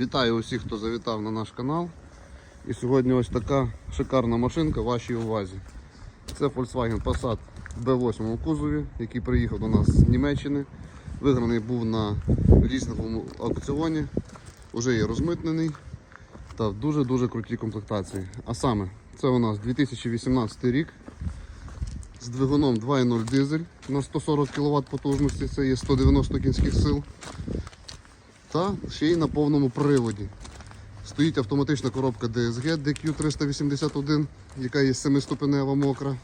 Вітаю усіх, хто завітав на наш канал. І сьогодні ось така шикарна машинка вашій увазі. Це Volkswagen Passat B8 у кузові, який приїхав до нас з Німеччини. Виграний був на лісному аукціоні, вже є розмитнений та в дуже-дуже крутій комплектації. А саме, це у нас 2018 рік з двигуном 2.0 дизель на 140 кВт потужності, це є 190 кінських сил. Та ще й на повному приводі. Стоїть автоматична коробка DSG DQ381, яка є 7-ступенева мокра.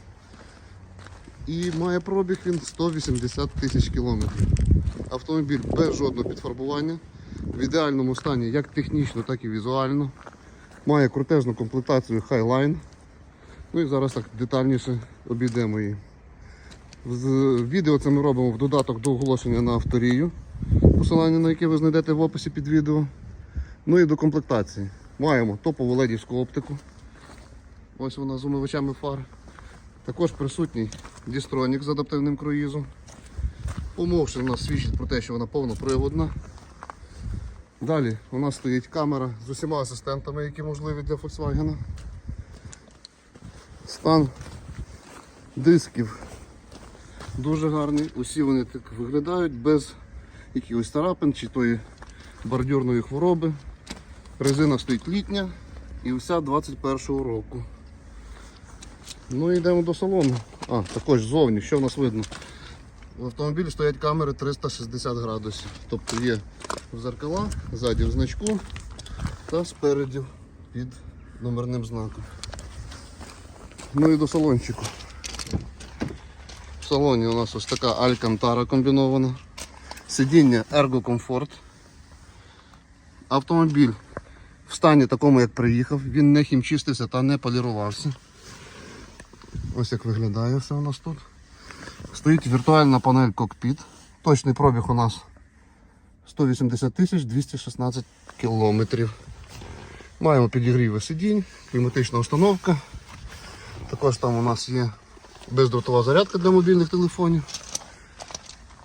І має пробіг він 180 тисяч кілометрів. Автомобіль без жодного підфарбування. В ідеальному стані як технічно, так і візуально. Має крутезну комплектацію Highline. Ну і зараз так детальніше обійдемо її. Відео це ми робимо в додаток до оголошення на авторію, посилання на яке ви знайдете в описі під відео. Ну і до комплектації. Маємо топову ледівську оптику. Ось вона з умивачами фар. Також присутній дістронік з адаптивним круїзом. Умовши нас свідчить про те, що вона повноприводна. Далі у нас стоїть камера з усіма асистентами, які можливі для Volkswagen. Стан дисків дуже гарний. Усі вони так виглядають без якихось царапин чи тої бордюрної хвороби. Резина стоїть літня і вся 21-го року. Ну йдемо до салону. А, також ззовні, що в нас видно? В автомобілі стоять камери 360 градусів. Тобто є в зеркала, ззаді в значку та спереді під номерним знаком. Ну і до салончику. В салоні у нас ось така Алькантара комбінована. Сидіння Ergo Comfort. Автомобіль в стані такому, як приїхав, він не хімчистився та не полірувався. Ось як виглядає все у нас тут. Стоїть віртуальна панель кокпіт. Точний пробіг у нас 180 тисяч 216 кілометрів. Маємо підігріви сидінь, кліматична установка. Також там у нас є бездротова зарядка для мобільних телефонів.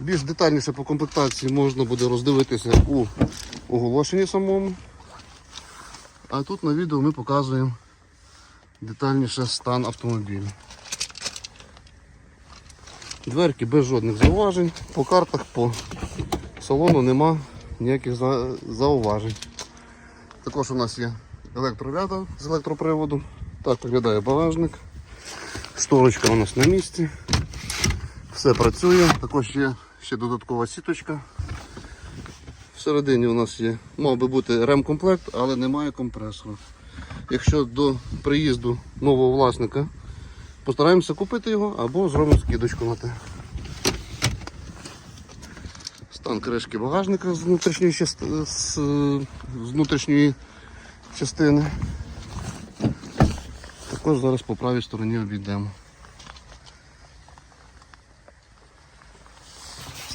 Більш детальніше по комплектації можна буде роздивитися у оголошенні самому. А тут на відео ми показуємо детальніше стан автомобіля. Дверки без жодних зауважень. По картах, по салону нема ніяких зауважень. Також у нас є електроряда з електроприводу. Так виглядає багажник. Шторочка у нас на місці. Все працює. Також є ще додаткова сіточка. Всередині у нас є, мав би бути ремкомплект, але немає компресора. Якщо до приїзду нового власника постараємося купити його або зробимо скидочку на те. Стан кришки багажника з внутрішньої, част- з, з внутрішньої частини. Також зараз по правій стороні обійдемо.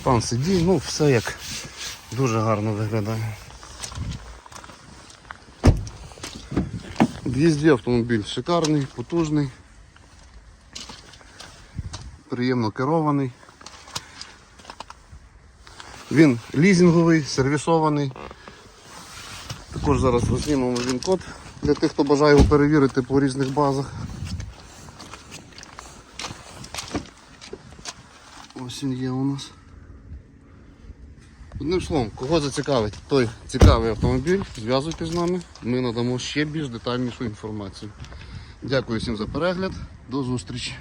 Стан сидінь, ну все як дуже гарно виглядає. В їзді автомобіль шикарний, потужний, приємно керований. Він лізинговий, сервісований. Також зараз знімемо він код для тих, хто бажає його перевірити по різних базах. Ось він є у нас. Одним словом, кого зацікавить той цікавий автомобіль, зв'язуйтесь з нами, ми надамо ще більш детальнішу інформацію. Дякую всім за перегляд, до зустрічі!